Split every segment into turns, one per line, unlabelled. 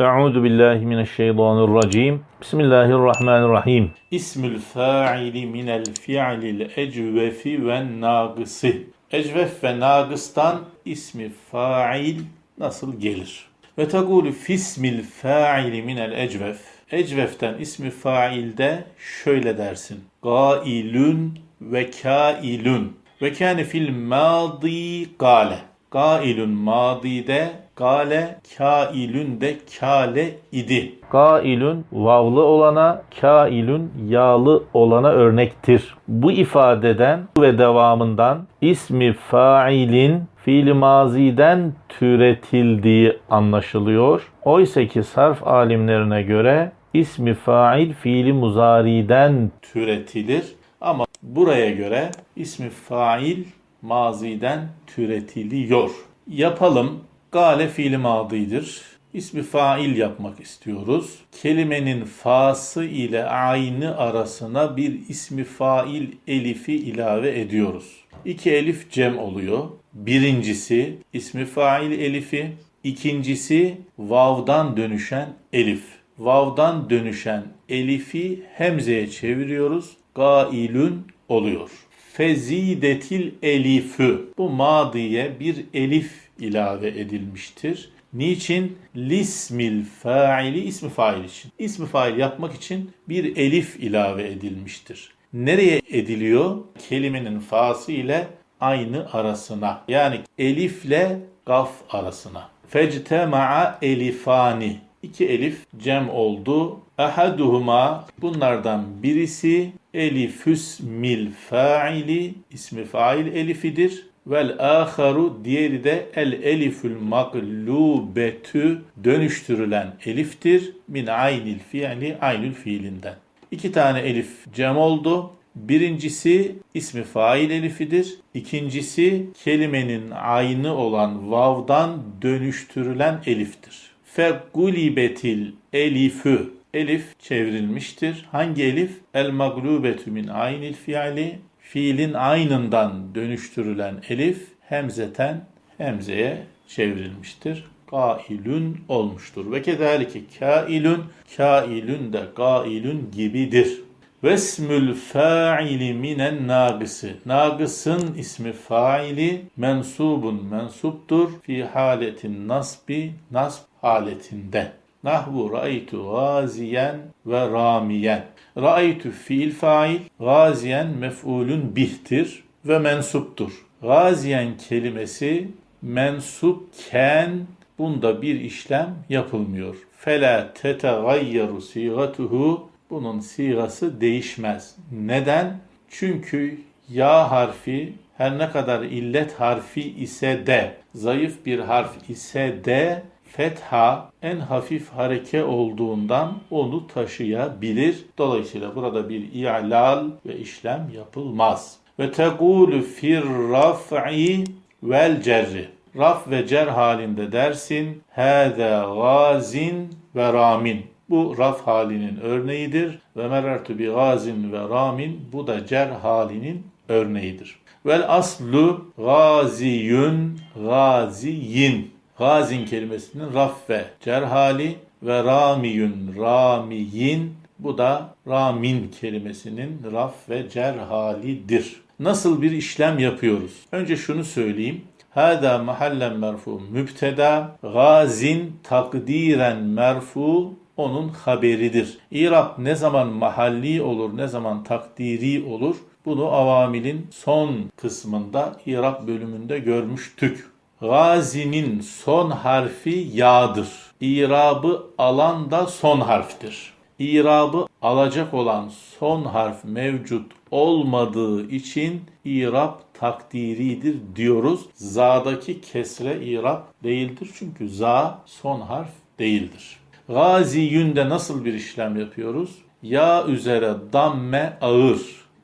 Euzu billahi mineşşeytanirracim. Bismillahirrahmanirrahim. İsmül fa'ili minel fi'lil ecvefi ve nagısı. Ecvef ve nagıstan ismi fa'il nasıl gelir? Ve tegulu fismil fa'ili minel ecvef. Ecveften ismi fa'ilde şöyle dersin. Gailun ve kailun. Ve kâne fil mâdi gâle. Gailun madide gale kailün de kale idi. Gailün vavlı olana, kailün yağlı olana örnektir. Bu ifadeden ve devamından ismi failin fiil maziden türetildiği anlaşılıyor. Oysa ki sarf alimlerine göre ismi fail fiili muzariden türetilir. Ama buraya göre ismi fail maziden türetiliyor. Yapalım. Gale fiili madidir. İsmi fail yapmak istiyoruz. Kelimenin fası ile aynı arasına bir ismi fail elifi ilave ediyoruz. İki elif cem oluyor. Birincisi ismi fail elifi, ikincisi vav'dan dönüşen elif. Vav'dan dönüşen elifi hemzeye çeviriyoruz. Gailün oluyor fezidetil elifü. Bu madiye bir elif ilave edilmiştir. Niçin? Lismil faili ismi fail için. İsmi fail yapmak için bir elif ilave edilmiştir. Nereye ediliyor? Kelimenin fası ile aynı arasına. Yani elifle gaf arasına. Fectema'a elifani. İki elif cem oldu. Ahaduhuma bunlardan birisi elifüs mil faili ismi fail elifidir. Vel aharu diğeri de el elifül maglubetü dönüştürülen eliftir. Min aynil fiili aynül fiilinden. İki tane elif cem oldu. Birincisi ismi fail elifidir. İkincisi kelimenin aynı olan vav'dan dönüştürülen eliftir. Fegulibetil elifü Elif çevrilmiştir. Hangi elif? El maglubetü min aynil fiili. Fiilin aynından dönüştürülen elif hemzeten hemzeye çevrilmiştir. Kailün olmuştur. Ve kedalike kailün, kailün de gailün gibidir. Vesmül fa'ili minen nagısı. Nagısın ismi faili mensubun mensuptur fi haletin nasbi nasb haletinde. Nahvu ra'aytu gaziyen ve ramiyen. Ra'aytu fiil fail, gaziyen mef'ulün bihtir ve mensuptur. Gaziyen kelimesi mensupken bunda bir işlem yapılmıyor. Fela tetegayyaru sigatuhu bunun sigası değişmez. Neden? Çünkü ya harfi her ne kadar illet harfi ise de, zayıf bir harf ise de fetha en hafif hareke olduğundan onu taşıyabilir. Dolayısıyla burada bir i'lal ve işlem yapılmaz. Ve tegulu fir raf'i vel cerri. Raf ve cer halinde dersin. Hâzâ gazin ve ramin. Bu raf halinin örneğidir. Ve merertu bi gazin ve ramin. Bu da cer halinin örneğidir. Vel aslu gaziyun gaziyin. Gazin kelimesinin raf ve cer hali ve ramiyun ramiyin bu da ramin kelimesinin raf ve cer halidir. Nasıl bir işlem yapıyoruz? Önce şunu söyleyeyim. Hada mahallen merfu mübteda gazin takdiren merfu onun haberidir. İrab ne zaman mahalli olur ne zaman takdiri olur bunu avamilin son kısmında İrab bölümünde görmüştük. Gazi'nin son harfi ya'dır. İrabı alan da son harftir. İrabı alacak olan son harf mevcut olmadığı için İrab takdiridir diyoruz. Za'daki kesre İrab değildir çünkü za son harf değildir. Gaziyünde nasıl bir işlem yapıyoruz? Ya üzere damme ağır.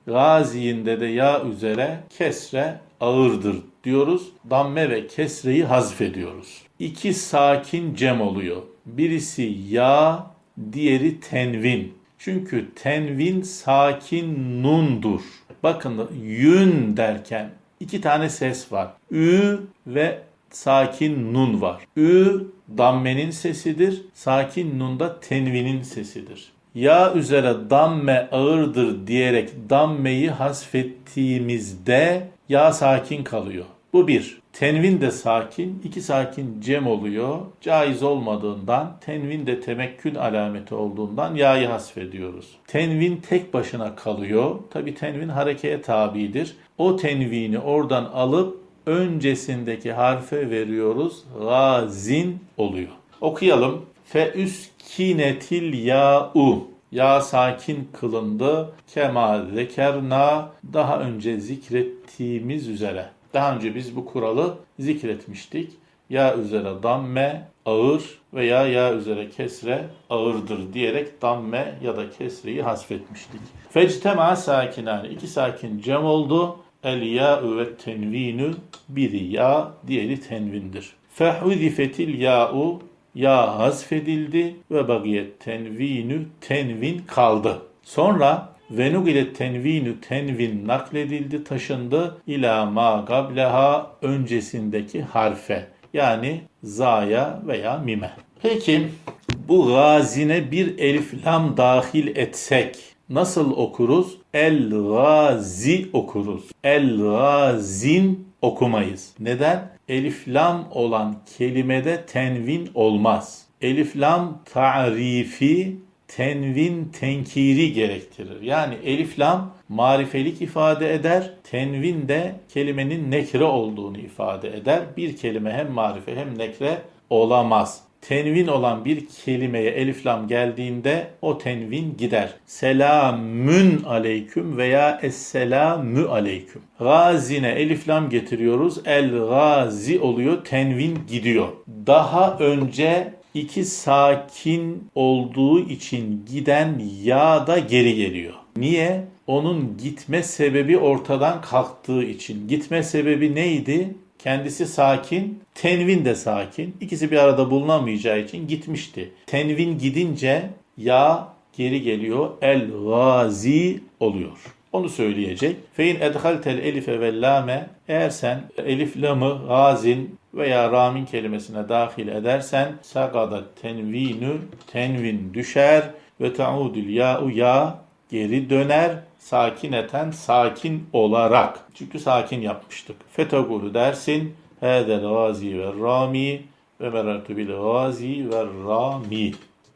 Gaziyinde de ya üzere kesre ağırdır diyoruz. Damme ve kesreyi hazfediyoruz. İki sakin cem oluyor. Birisi ya, diğeri tenvin. Çünkü tenvin sakin nundur. Bakın yün derken iki tane ses var. Ü ve sakin nun var. Ü dammenin sesidir. Sakin nun da tenvinin sesidir. Ya üzere damme ağırdır diyerek dammeyi hasfettiğimizde ya sakin kalıyor. Bu bir. Tenvin de sakin, iki sakin cem oluyor. Caiz olmadığından, tenvin de temekkün alameti olduğundan ya'yı hasfediyoruz. Tenvin tek başına kalıyor. Tabi tenvin harekeye tabidir. O tenvini oradan alıp öncesindeki harfe veriyoruz. Gazin oluyor. Okuyalım. Fe üskinetil ya'u. Ya sakin kılındı. Kema zekerna. Daha önce zikrettiğimiz üzere. Daha önce biz bu kuralı zikretmiştik. Ya üzere damme ağır veya ya üzere kesre ağırdır diyerek damme ya da kesreyi hasfetmiştik. Fectema sakinani. iki sakin cem oldu. El ya'u ve tenvinü biri ya diğeri tenvindir. Fehudifetil ya'u ya hasfedildi ve bagiyet tenvinü tenvin kaldı. Sonra Venug ile tenvinü tenvin nakledildi, taşındı ila ma gableha öncesindeki harfe. Yani zaya veya mime. Peki bu gazine bir elif lam dahil etsek nasıl okuruz? El gazi okuruz. El gazin okumayız. Neden? Elif lam olan kelimede tenvin olmaz. Elif lam tarifi tenvin tenkiri gerektirir. Yani elif lam marifelik ifade eder. Tenvin de kelimenin nekre olduğunu ifade eder. Bir kelime hem marife hem nekre olamaz. Tenvin olan bir kelimeye elif lam geldiğinde o tenvin gider. Selamün aleyküm veya esselamü aleyküm. Gazine elif lam getiriyoruz. El gazi oluyor. Tenvin gidiyor. Daha önce iki sakin olduğu için giden ya da geri geliyor. Niye? Onun gitme sebebi ortadan kalktığı için. Gitme sebebi neydi? Kendisi sakin, tenvin de sakin. İkisi bir arada bulunamayacağı için gitmişti. Tenvin gidince ya geri geliyor. El gazi oluyor. Onu söyleyecek. Fein edhaltel elife ve lame eğer sen elif lamı gazin veya ramin kelimesine dahil edersen sagada tenvinü tenvin düşer ve taudül ya'u ya geri döner sakineten sakin olarak. Çünkü sakin yapmıştık. Fetagulu dersin Hâzel gazi ve rami ve merartu bil gazi ve rami.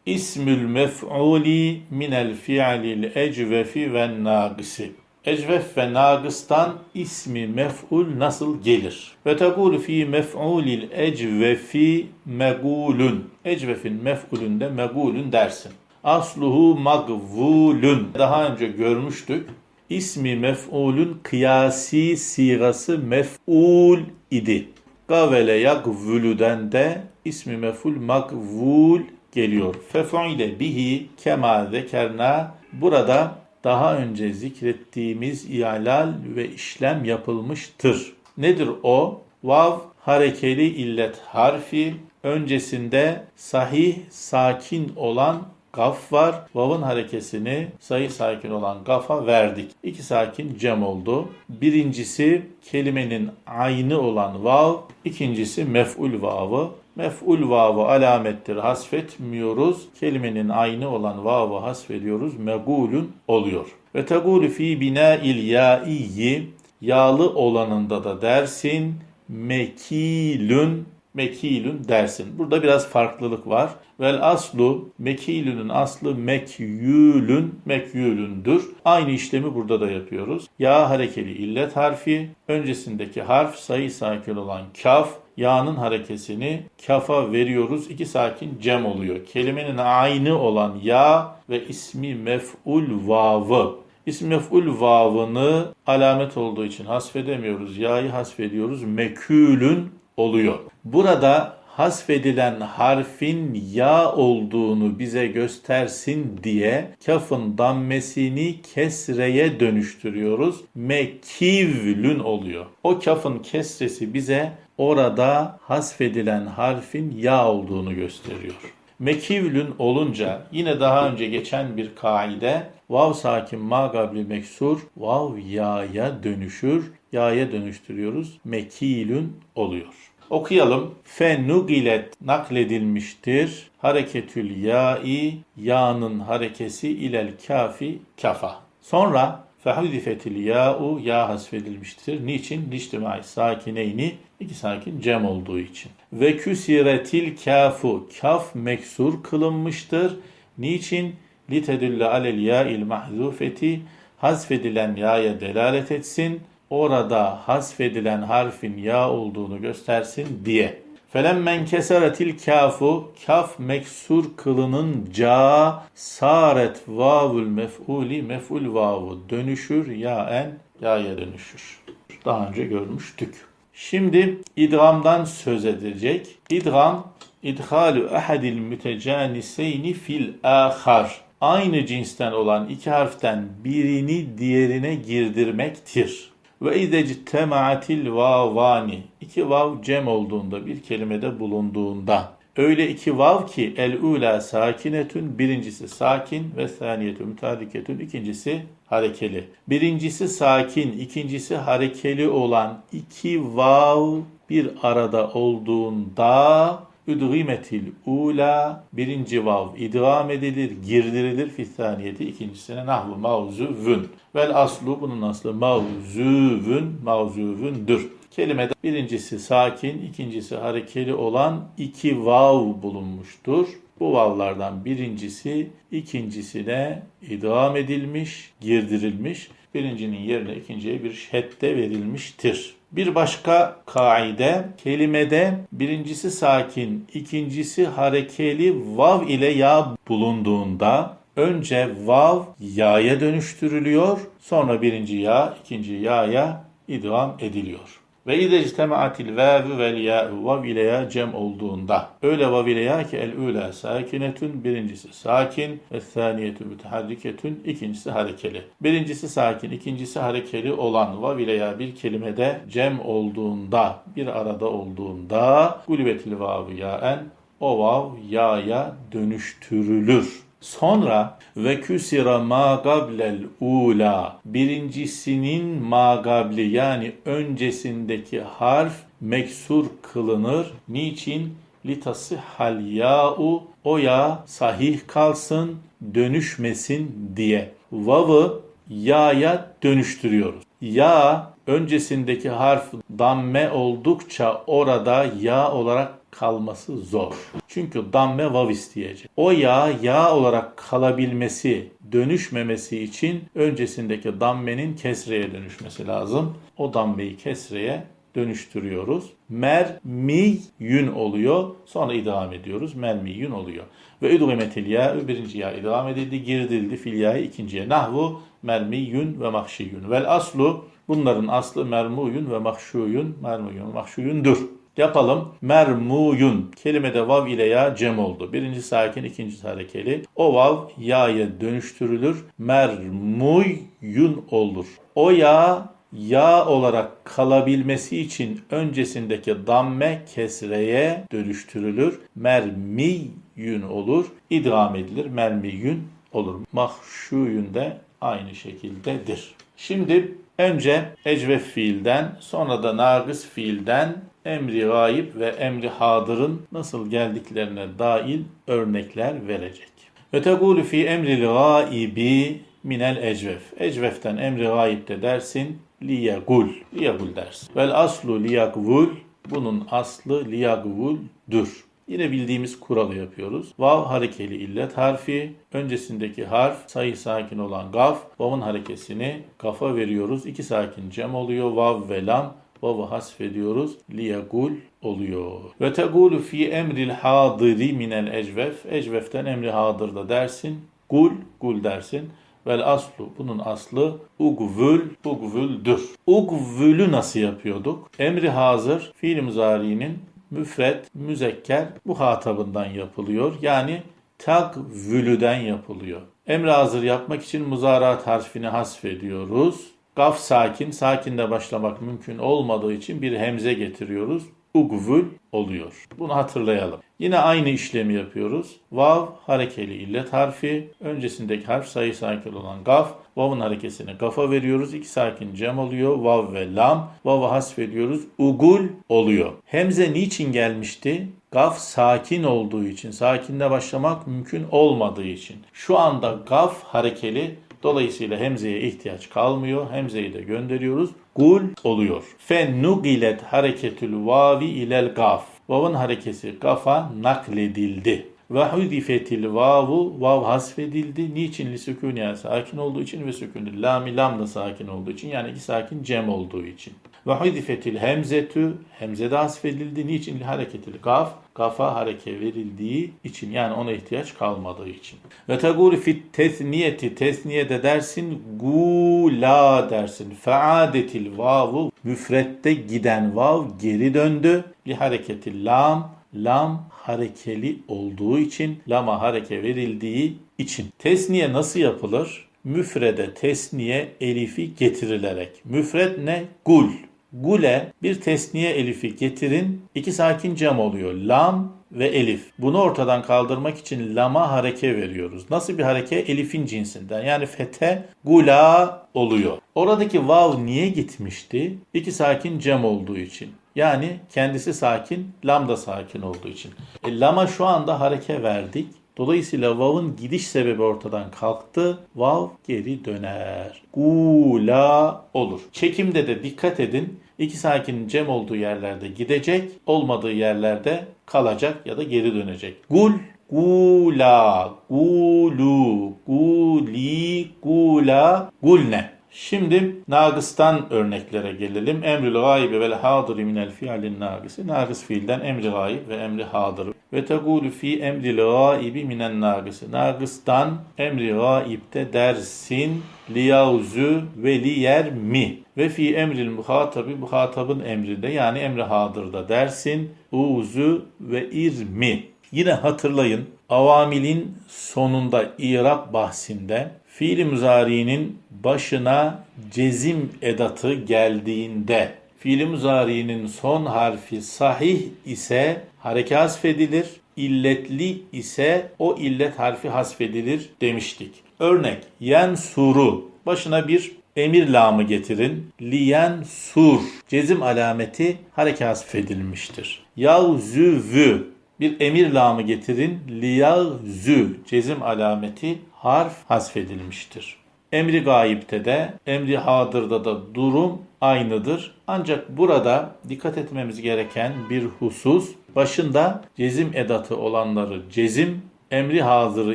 İsmül mef'uli minel fi'lil ecvefi ve nagisi. Ecvef ve nagıstan ismi mef'ul nasıl gelir? Ve tegulu fi mef'ulil ecvefi megulun. Ecvefin mef'ulünde megulun dersin. Asluhu magvulun. Daha önce görmüştük. İsmi mef'ulün kıyasi sigası mef'ul idi. Gavele yagvülüden de ismi mef'ul magvul geliyor. Fefuile bihi kema zekerna. Burada daha önce zikrettiğimiz ihlal ve işlem yapılmıştır. Nedir o? Vav harekeli illet harfi öncesinde sahih sakin olan gaf var. Vav'ın harekesini sahih sakin olan gafa verdik. İki sakin cem oldu. Birincisi kelimenin aynı olan vav, ikincisi mef'ul vavı. Mef'ul vavı alamettir hasfetmiyoruz. Kelimenin aynı olan vavı hasfediyoruz. Megulun oluyor. Ve tegulu fi bina'il ya'iyyi yağlı olanında da dersin mekilün mekilün dersin. Burada biraz farklılık var. Vel aslu mekilünün aslı mekyülün mekyülündür. Aynı işlemi burada da yapıyoruz. Ya harekeli illet harfi öncesindeki harf sayı sakin olan kaf yağının harekesini kafa veriyoruz. İki sakin cem oluyor. Kelimenin aynı olan ya ve ismi mef'ul vavı. İsmi mef'ul vavını alamet olduğu için hasfedemiyoruz. Ya'yı hasfediyoruz. Mekülün oluyor. Burada hasfedilen harfin ya olduğunu bize göstersin diye kafın dammesini kesreye dönüştürüyoruz. Mekivlün oluyor. O kafın kesresi bize orada hasfedilen harfin ya olduğunu gösteriyor. Mekivlün olunca yine daha önce geçen bir kaide vav sakin ma gabli meksur vav ya'ya dönüşür. Ya'ya dönüştürüyoruz. Mekilün oluyor. Okuyalım. Fe nugilet nakledilmiştir. Hareketül ya'i ya'nın harekesi ilel kafi kafa. Sonra fehudifetil ya'u ya hasfedilmiştir. Niçin? Liştimai sakineyni iki sakin cem olduğu için. Ve küsiretil kafu kaf meksur kılınmıştır. Niçin? Litedülle alel ya'il mahzufeti hasfedilen ya'ya delalet etsin. Orada hasfedilen harfin ya olduğunu göstersin diye. Felemmen keseretil kafu kaf meksur kılınınca saret vavul mef'uli mef'ul vavu dönüşür yaen ya'ya dönüşür. Daha önce görmüştük. Şimdi idgamdan söz edecek. İdgam idhalu ahadil mütecaniseyni fil ahar. Aynı cinsten olan iki harften birini diğerine girdirmektir. Ve idectemaatil vavani. İki vav cem olduğunda bir kelimede bulunduğunda. Öyle iki vav ki el ula sakinetün birincisi sakin ve saniyetü mütadiketün ikincisi harekeli. Birincisi sakin, ikincisi harekeli olan iki vav bir arada olduğunda üdgimetil ula birinci vav idgam edilir, girdirilir fissaniyeti ikincisine nahvu mavzuvun. Vel aslu bunun aslı mavzuvun, mavzuvundür. Kelimede birincisi sakin, ikincisi harekeli olan iki vav bulunmuştur. Bu vavlardan birincisi ikincisine idgam edilmiş, girdirilmiş. Birincinin yerine ikinciye bir şedde verilmiştir. Bir başka kaide kelimede birincisi sakin, ikincisi harekeli vav ile ya bulunduğunda önce vav ya'ya dönüştürülüyor, sonra birinci ya, ikinci ya'ya idgam ediliyor. Ve idectemaatil vav vel ya'u vav ile cem olduğunda öyle vav ile ki el ula sakinetün birincisi sakin ve saniyetü müteharriketün ikincisi harekeli. Birincisi sakin ikincisi harekeli olan vav ile ya bir kelimede cem olduğunda bir arada olduğunda gulbetil vav yaen o vav ya'ya dönüştürülür. Sonra ve küsira ma gablel ula birincisinin ma gabli yani öncesindeki harf meksur kılınır. Niçin? Litası hal ya'u o ya sahih kalsın dönüşmesin diye. Vav'ı ya'ya dönüştürüyoruz. Ya öncesindeki harf damme oldukça orada ya olarak kalması zor. Çünkü damme vav isteyecek. O ya ya olarak kalabilmesi, dönüşmemesi için öncesindeki dammenin kesreye dönüşmesi lazım. O dammeyi kesreye dönüştürüyoruz. Mermiyün oluyor. Sonra idam ediyoruz. Mermiyün oluyor. Ve üdümetil ya birinci ya idam edildi, girdildi filyayı ikinciye. Nahvu mermiyün ve mahşiyün. Vel aslu bunların aslı mermuyun ve mahşuyun, mermuyun mahşuyundur. Yapalım. Mermuyun. Kelimede vav ile ya cem oldu. Birinci sakin, ikincisi harekeli. O vav ya'ya dönüştürülür. Mermuyun olur. O ya ya olarak kalabilmesi için öncesindeki damme kesreye dönüştürülür. Mermiyün olur. İdgam edilir. Mermiyün olur. Mahşuyun de aynı şekildedir. Şimdi önce ecvef fiilden sonra da nagıs fiilden emri gayip ve emri hadırın nasıl geldiklerine dair örnekler verecek. Ve tegulu fi emril gaibi minel ecvef. Ecveften emri gayipte dersin liyagul. Liyagul dersin. Vel aslu liyagvul. Bunun aslı liyagvul'dür. Yine bildiğimiz kuralı yapıyoruz. Vav harekeli illet harfi. Öncesindeki harf sayı sakin olan gaf. Vav'ın harekesini gafa veriyoruz. İki sakin cem oluyor. Vav ve lam. Vav'ı hasfediyoruz. Liyagul oluyor. Ve tegulu fi emril hadiri minel ecvef. Ecveften emri hadırda dersin. Gul, gul dersin. Vel aslu, bunun aslı ugvül, ugvüldür. Ugvülü nasıl yapıyorduk? Emri hazır, fiil muzari'nin müfret, müzekker bu hatabından yapılıyor. Yani takvülüden yapılıyor. Emri hazır yapmak için muzarat harfini hasfediyoruz. Gaf sakin, sakinde başlamak mümkün olmadığı için bir hemze getiriyoruz. ugvul oluyor. Bunu hatırlayalım. Yine aynı işlemi yapıyoruz. Vav harekeli illet harfi. Öncesindeki harf sayı sakin olan gaf. Vav'ın harekesini gafa veriyoruz. İki sakin cem oluyor. Vav ve lam. Vav'ı hasfediyoruz. Ugul oluyor. Hemze niçin gelmişti? Gaf sakin olduğu için. Sakinle başlamak mümkün olmadığı için. Şu anda gaf harekeli Dolayısıyla hemzeye ihtiyaç kalmıyor. Hemzeyi de gönderiyoruz. Gul oluyor. Fe nugilet hareketül vavi ilel gaf. Vav'ın harekesi gafa nakledildi. Ve hudifetil vavu vav hasfedildi. Niçin li sükuniye sakin olduğu için ve sükünü lami lam da sakin olduğu için yani iki sakin cem olduğu için. Ve hudifetil hemzetü hemze de hasfedildi. Niçin hareketil gaf gafa hareke verildiği için yani ona ihtiyaç kalmadığı için. Ve tegul fit tesniyeti tesniyede dersin gula dersin. Faadetil vavu müfrette giden vav geri döndü. Li hareketil lam lam harekeli olduğu için lama hareke verildiği için. Tesniye nasıl yapılır? Müfrede tesniye elifi getirilerek. Müfred ne? Gul. Gule bir tesniye elifi getirin. iki sakin cam oluyor. Lam ve elif. Bunu ortadan kaldırmak için lama hareke veriyoruz. Nasıl bir hareke? Elifin cinsinden. Yani fete gula oluyor. Oradaki vav niye gitmişti? İki sakin cam olduğu için. Yani kendisi sakin, lam da sakin olduğu için. E, lama şu anda hareke verdik. Dolayısıyla vav'ın gidiş sebebi ortadan kalktı. Vav geri döner. Gula olur. Çekimde de dikkat edin. İki sakin cem olduğu yerlerde gidecek, olmadığı yerlerde kalacak ya da geri dönecek. Gul, gula, gulu, guli, gula, gulne. Şimdi nagıstan örneklere gelelim. Emrül gaybi vel hadiri minel fiilin nagısı. Nagıs fiilden emri gayb ve emri hadır. Ve tegulu fi emril gaybi minen nagısı. Nagıstan emri gaibde dersin liyavzu ve liyer mi. Ve fi emril muhatabi muhatabın emrinde yani emri hadırda dersin uzu ve irmi. Yine hatırlayın avamilin sonunda İrab bahsinde fiil müzari'nin başına cezim edatı geldiğinde fiil müzari'nin son harfi sahih ise hareke hasfedilir, illetli ise o illet harfi hasfedilir demiştik. Örnek yen suru başına bir emir lamı getirin. Liyen sur cezim alameti hareke hasfedilmiştir. Yavzüvü bir emir lamı getirin. Liyazü cezim alameti harf hasfedilmiştir. Emri gayipte de, emri hadırda da durum aynıdır. Ancak burada dikkat etmemiz gereken bir husus, başında cezim edatı olanları cezim, emri hazırı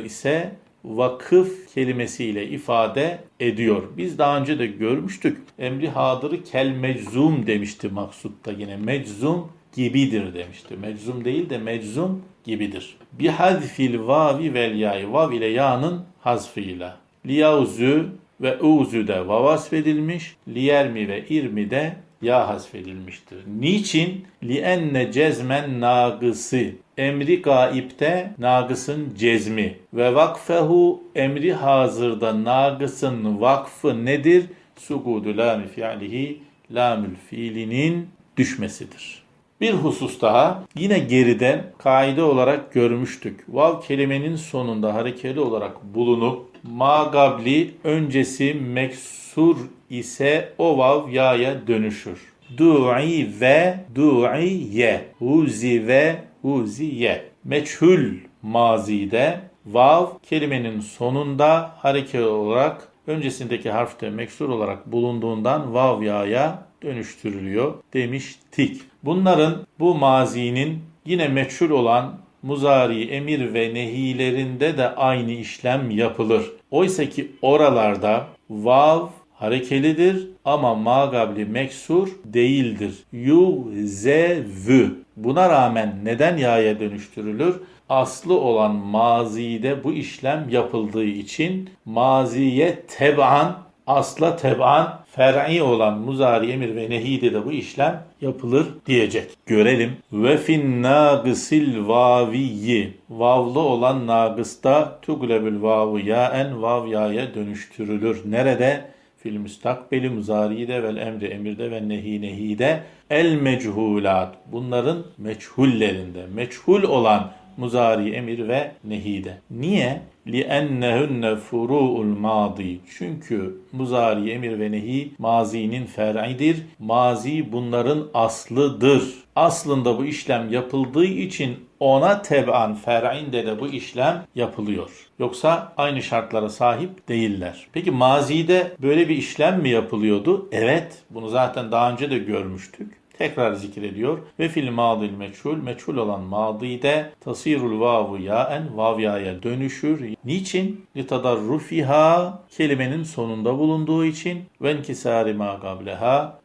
ise vakıf kelimesiyle ifade ediyor. Biz daha önce de görmüştük. Emri hadırı kel meczum demişti maksutta yine. Meczum gibidir demişti. Meczum değil de meczum gibidir. Bi hadfil vavi vel yay. Vav ile ya'nın hazfıyla. Liyavzü ve uzu de vav hasfedilmiş. Liyermi ve irmi de ya hasfedilmiştir. Niçin? Lienne cezmen nagısı. Emri gaipte nagısın cezmi. Ve vakfehu emri hazırda nagısın vakfı nedir? Sugudu lami fi'lihi lamül fiilinin düşmesidir. Bir husus daha yine geride kaide olarak görmüştük. Vav kelimenin sonunda harekeli olarak bulunup magabli öncesi meksur ise o vav ya'ya dönüşür. Du'i ve du'iye. Huzi ve huziye. Meçhul mazide vav kelimenin sonunda harekeli olarak öncesindeki harfte meksur olarak bulunduğundan vav ya'ya dönüştürülüyor demiştik. Bunların bu mazinin yine meçhul olan muzari, emir ve nehilerinde de aynı işlem yapılır. Oysa ki oralarda vav harekelidir ama magabli meksur değildir. Yuzevü. Buna rağmen neden yaya dönüştürülür? Aslı olan mazide bu işlem yapıldığı için maziye teban asla teban fer'i olan muzari emir ve nehide de bu işlem yapılır diyecek. Görelim. Ve fin nagısil vaviyyi. Vavlı olan nagısta tuglebül vavu yaen vav yaya dönüştürülür. Nerede? fil müstakbeli muzari'de vel emri emirde ve nehi nehide el mechulat. Bunların meçhullerinde. Meçhul olan muzari emir ve nehide. Niye? لِأَنَّهُنَّ فُرُوءُ الْمَاضِي Çünkü muzari emir ve nehi mazinin fer'idir. Mazi bunların aslıdır. Aslında bu işlem yapıldığı için ona teban fer'inde de bu işlem yapılıyor. Yoksa aynı şartlara sahip değiller. Peki mazide böyle bir işlem mi yapılıyordu? Evet. Bunu zaten daha önce de görmüştük. Tekrar zikrediyor. Ve fil madil meçhul, meçhul olan madide tasirul vavu yaen, vav yaya dönüşür. Niçin? Litadarrufiha, kelimenin sonunda bulunduğu için ve inkisari ma gableha,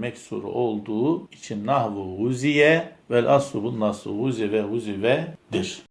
meksur olduğu için nahvu huziye vel aslu bu nasru huzi ve huzivedir.